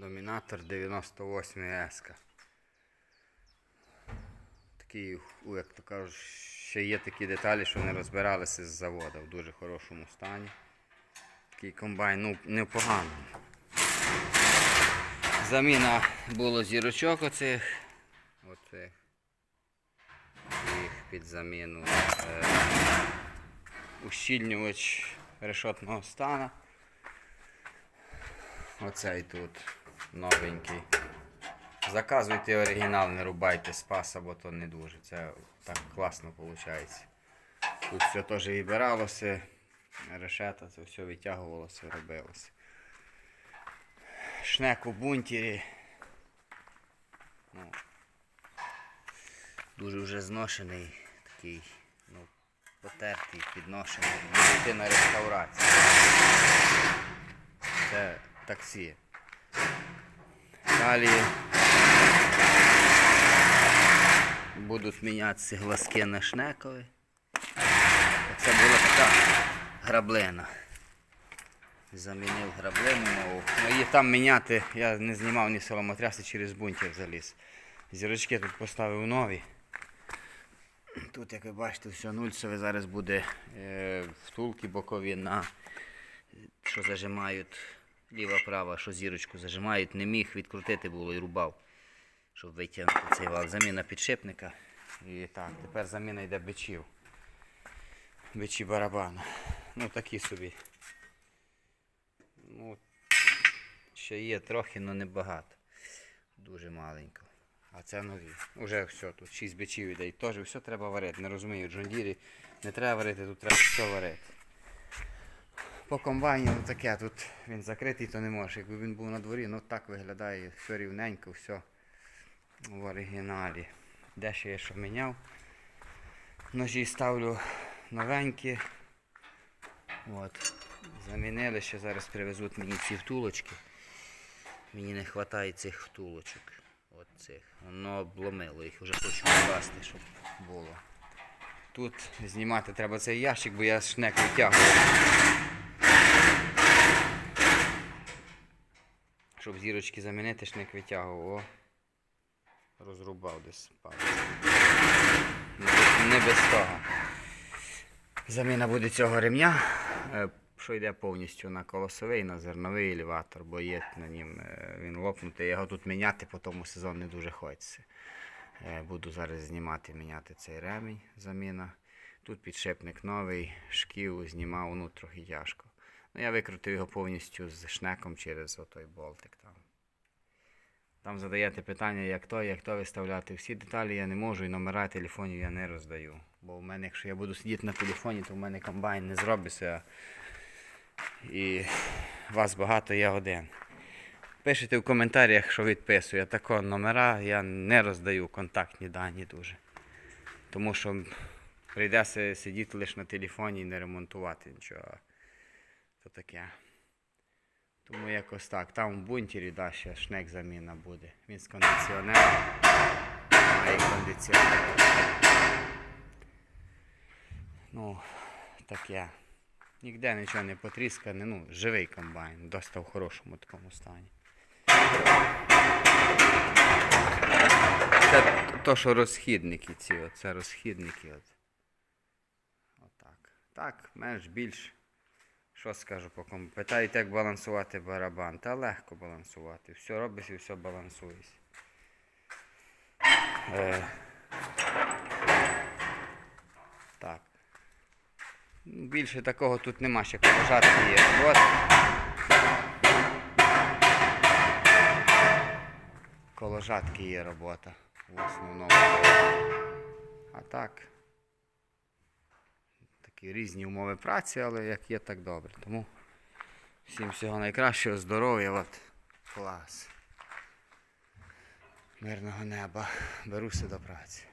Домінатор 98 S. Такий, як то кажуть, ще є такі деталі, що не розбиралися з заводу в дуже хорошому стані. Такий комбайн, ну, непоганий. Заміна було зірочок оцих. Оцих. Їх під заміну. Е, ущільнювач решетного стана. Оцей тут новенький. Заказуйте оригінал, не рубайте спаса, бо то не дуже. Це так класно виходить. Тут все теж вибиралося, решета, це все витягувалося, робилося. Шнек у бунтірі. Ну, дуже вже зношений, такий, ну, потертий, підношений. Буде йти на реставрацію. Це таксі. Далі будуть мінятися глазки на шнекові. Це була така граблина. Замінив граблину нову. Ну, її там міняти, я не знімав ні соломотряси через бунтів заліз. Зірочки тут поставив нові. Тут, як ви бачите, все нульцеве зараз буде е, втулки бокові на що зажимають ліва-права, що зірочку зажимають, не міг відкрутити було і рубав, щоб витягнути цей вал. Заміна підшипника. І так, тепер заміна йде бичів. Бичі барабану. Ну такі собі. Ну, ще є трохи, але не багато. Дуже маленько. А це нові. Уже все, тут 6 бичів іде. І теж все треба варити. Не розумію, в Джондірі не треба варити, тут треба все варити. По комбайні ну таке, тут він закритий, то не може. Якби він був на дворі, ну так виглядає, все рівненько, все в оригіналі. Де ще я що міняв. Ножі ставлю новенькі. От. Замінили, ще зараз привезуть мені ці втулочки. Мені не вистачає цих втулочок. От цих. Воно обломило, їх вже хочу вкласти, щоб було. Тут знімати треба цей ящик, бо я шнек витягую. Щоб зірочки замінити, шник витягував. О, розрубав десь палець. Не без- того. Заміна буде цього ремня, е, що йде повністю на колосовий, на зерновий елеватор, бо є на нім е, він лопнутий. Його тут міняти, по тому сезон не дуже хочеться. Е, Буду зараз знімати, міняти цей ремінь, заміна. Тут підшипник новий, шків знімав, ну трохи тяжко. Ну, я викрутив його повністю з шнеком через отой болтик там. Там задаєте питання, як то, як то виставляти. Всі деталі я не можу і номера телефонів я не роздаю. Бо в мене, якщо я буду сидіти на телефоні, то в мене комбайн не зробиться. І вас багато, я один. Пишете в коментарях, що відписую. Такого номера я не роздаю контактні дані дуже. Тому що прийдеться сидіти лише на телефоні і не ремонтувати нічого. То таке. Тому якось так. Там в бунтері да, ще шнек заміна буде. Він з кондиціонером. Має кондиціонер. Ну, таке. Ніде нічого не потріскане, ну, живий комбайн, досить в хорошому такому стані. Це то, що розхідники ці, це розхідники. От. Отак. Так, менш більш. Що скажу по кому? Питають, як балансувати барабан. Та легко балансувати. Все робиш і все балансуєш. Е, так. Ну, Більше такого тут нема, ще колежатки є. От. Коложатки є робота в основному. А так. Такі різні умови праці, але як є, так добре. Тому всім всього найкращого, здоров'я, от клас. Мирного неба. Беруся до праці.